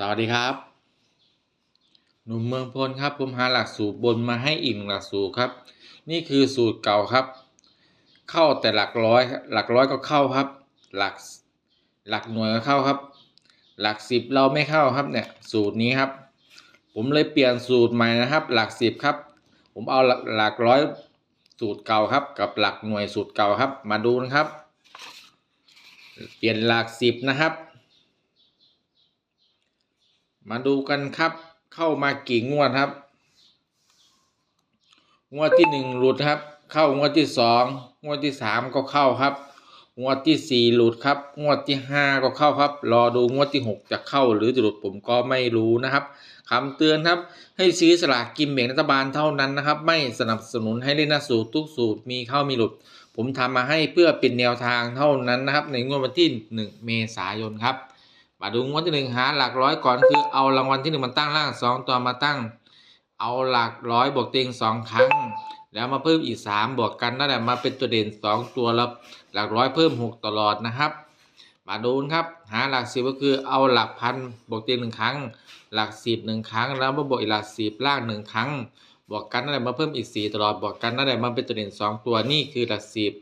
สวัสดีครับ หนุ่มเมืองพลครับ ผมหาหลักสูตรบนมาให้อีกหนึ่งหลักสูตรครับ นี่คือสูตรเก่าครับ เข้าแต่หลักร้อยหลักร้อยก็เข้าครับ หลักหลักหน่วยก็เข้าครับ หลักสิบเราไม่เข้าครับเนี่ยสูตรนี้ครับ ผมเลยเปลี่ยนสูตรใหม่นะครับ หลักสิบครับ ผมเอาหลักร้อยสูตรเก่าครับ กับหลักหน่วยสูตรเก่าครับ มาดูนะครับ เปลี่ยนหลักสิบนะครับ มาดูกันครับ เข้ามากี่งวดครับ งวดที่หนึ่งหลุดครับ เข้างวดที่สองงวดที่สามก็เข้าครับ งวดที่สี่หลุดครับ งวดที่ห้าก็เข้าครับ รอดูงวดที่หกจะเข้าหรือจะหลุดผมก็ไม่รู้นะครับคำเตือนครับ ให้ซื้อสลากกินแบ่งรัฐบาลเท่านั้นนะครับ ไม่สนับสนุนให้เล่นหน้าสูตรทุกสูตรมีเข้ามีหลุด ผมทำมาให้เพื่อเป็นแนวทางเท่านั้นนะครับ ในงวดวันที่หนึ่งเมษายนครับ มาดูงวดที่หนึ่งหาหลักร้อยก่อนคือเอารางวัลที่หนึ่งมันตั้งล่างสองตัวมาตั้ง เอาหลักร้อยบวกเต็งสองครั้ง แล้วมาเพิ่มอีกสามบวกกันนั่นแหละมาเป็นตัวเด่นสองตัวแล้วหลักร้อยเพิ่มหกตลอดนะครับ มาดูครับหาหลักสิบก็คือเอาหลักพันบวกเต็งหนึ่งครั้ง หลักสิบหนึ่งครั้ง แล้วมาบวกอีกหลักสิบล่างหนึ่งครั้ง บวกกันนั่นแหละมาเพิ่มอีกสี่ตลอดบวกกันนั่นแหละมาเป็นตัวเด่นสองตัวนี่คือหลักสิบ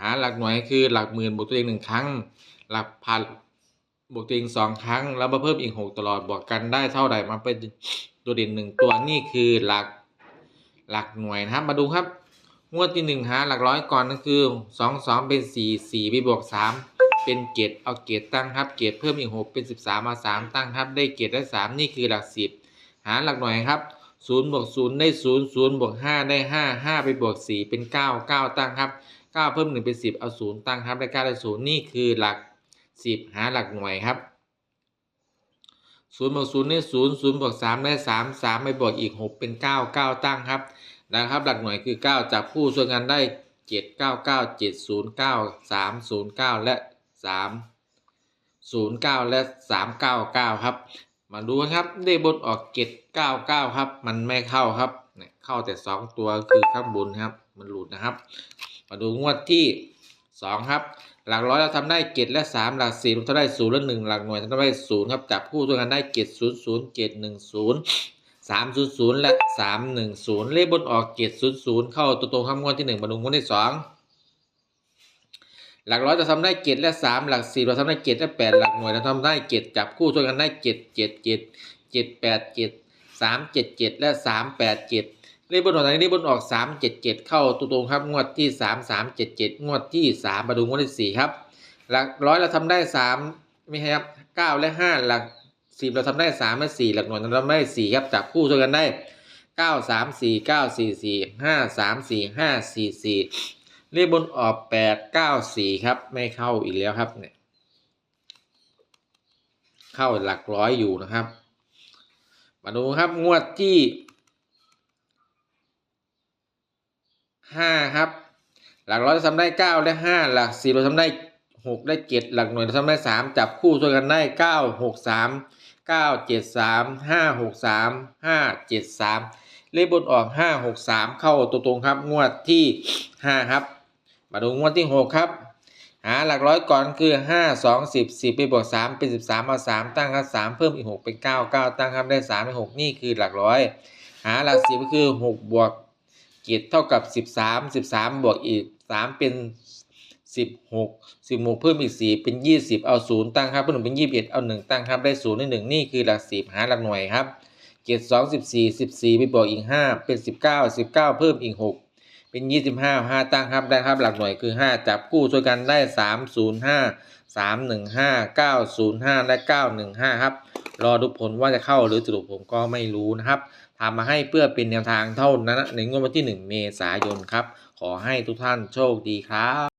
หาหลักหน่วยคือหลักหมื่นบวกตัวเองหนึ่งครั้ง หลักพัน บวกตัวเองสองครั้ง แล้วมาเพิ่มอีกหกตลอดบวกกันได้เท่าใดมาเป็นตัวเด่นหนึ่งตัวนี่คือหลักหลักหน่วยนะครับมาดูครับ งวดที่หนึ่งหาหลักร้อยก่อนก็คือสองสองเป็นสี่สี่ไปบวกสามเป็นเกตเอาเกตตั้งครับเกตเพิ่มอีกหกเป็นสิบสามมาสามตั้งครับได้เกตได้สามนี่คือหลักสิบหาหลักหน่วยครับศูนย์บวกศูนย์ได้ศูนย์ศูนย์บวกห้าได้ห้าห้าไปบวกสี่เป็นเก้าเก้าตั้งครับเก้าเพิ่มหนึ่งเป็นสิบเอาศูนย์ตั้งครับได้เก้าได้ศูนย์นี่คือหลัก สิบหาหลักหน่วยครับศูนย์บวกศูนย์ได้ศูนย์ศูนย์บวกสามได้สามสามไปบวกอีกหกเป็นเก้าเก้าตั้งครับนะครับ หลักหน่วยคือ9จับคู่ส่วนกันได้7 9 9 7 0 9 3 0 9และ3 0 9และ399ครับ มาดูครับได้บนออก7 9 9ครับ มันไม่เข้าครับเนี่ยเข้าแต่2ตัวคือข้างบนครับ มันหลุดนะครับ มาดูงวดที่2ครับ หลักร้อยเราทำได้เกตและ 3 หลัก4เราทำได้0และ1หลักหน่วยทำได้0ครับจับคู่ส่วกันได้เกต0 0 7 1 0สามศูนย์ศูนย์และสามหนึ่งศูนย์เลขบนออกเจ็ดศูนย์ศูนย์เข้าตัวตรงคำงวดที่หนึ่งมาดูงวดที่สองหลักร้อยจะทำได้เจ็ดและสามหลักสี่เราทำได้เจ็ดและแปดหลักหน่วยเราทำได้เจ็ดจับคู่ช่วกันได้เจ็ดเจ็ดเจ็ดเจ็ดแปดเจ็ดสามเจ็ดเจ็ดและสามแปดเจ็ด เลขบนออกตอนนี้เลขบนออกสามเจ็ดเจ็ดเข้าตัวตรงครับ งวดที่สามสามเจ็ดเจ็ดงวดที่สามมาดูงวดที่สี่ครับ หลักร้อยเราทำได้สามไม่ใช่ครับเก้าและห้าหลักสิบเราทำได้สามและสี่หลักหน่วยเราทำได้สี่ครับจับคู่ช่วยกันได้เก้าสามสี่เก้าสี่สี่ห้าสามสี่ห้าสี่สี่เลขบนออกแปดเก้าสี่ครับ ไม่เข้าอีกแล้วครับเนี่ยเข้าหลักร้อยอยู่นะครับ มาดูครับงวดที่ ห้าครับ หลักร้อยเราทำได้เก้าและห้าหลักสี่เราทำได้หกได้เจ็ดหลักหน่วยเราทำได้สามจับคู่ช่วยกันได้เก้าหกสามเก้าเจ็ดสามห้าหกสามห้าเจ็ดสามเลขบนออกห้าหกสามเข้าตัวตรงครับ งวดที่ห้าครับ มาดูงวดที่หกครับ หาหลักร้อยก่อนคือห้าสองสิบสิบไปบวกสามเป็นสิบสามเอาสามตั้งครับสามเพิ่มอีกหกเป็นเก้าเก้าตั้งครับได้สามเป็นหกนี่คือหลักร้อย หาหลักสิบก็คือหกบวก เจ็ดเท่ากับสิบสามสิบสามบวกอีกสามเป็นสิบหกสิบหกเพิ่มอีกสี่เป็นยี่สิบเอาศูนย์ตั้งครับเพิ่มหนึ่งเป็นยี่สิบเอ็ดเอาหนึ่งตั้งครับได้ศูนย์ในหนึ่งนี่คือหลักสิบหาหลักหน่วยครับเจ็ดสองสิบสี่สิบสี่ไปบวกอีกห้าเป็นสิบเก้าสิบเก้าเพิ่มอีกหก เป็นยี่สิบห้าห้าตั้งครับได้ครับ หลักหน่วยคือห้าจับคู่ช่วยกันได้สามศูนย์ห้าสามหนึ่งห้าเก้าศูนย์ห้าและเก้าหนึ่งห้าครับ รอดูผลว่าจะเข้าหรือจะหลุดผมก็ไม่รู้นะครับทำมาให้เพื่อเป็นแนวทางเท่านั้นในงวดวันที่ 1 เมษายนครับ ขอให้ทุกท่านโชคดีครับ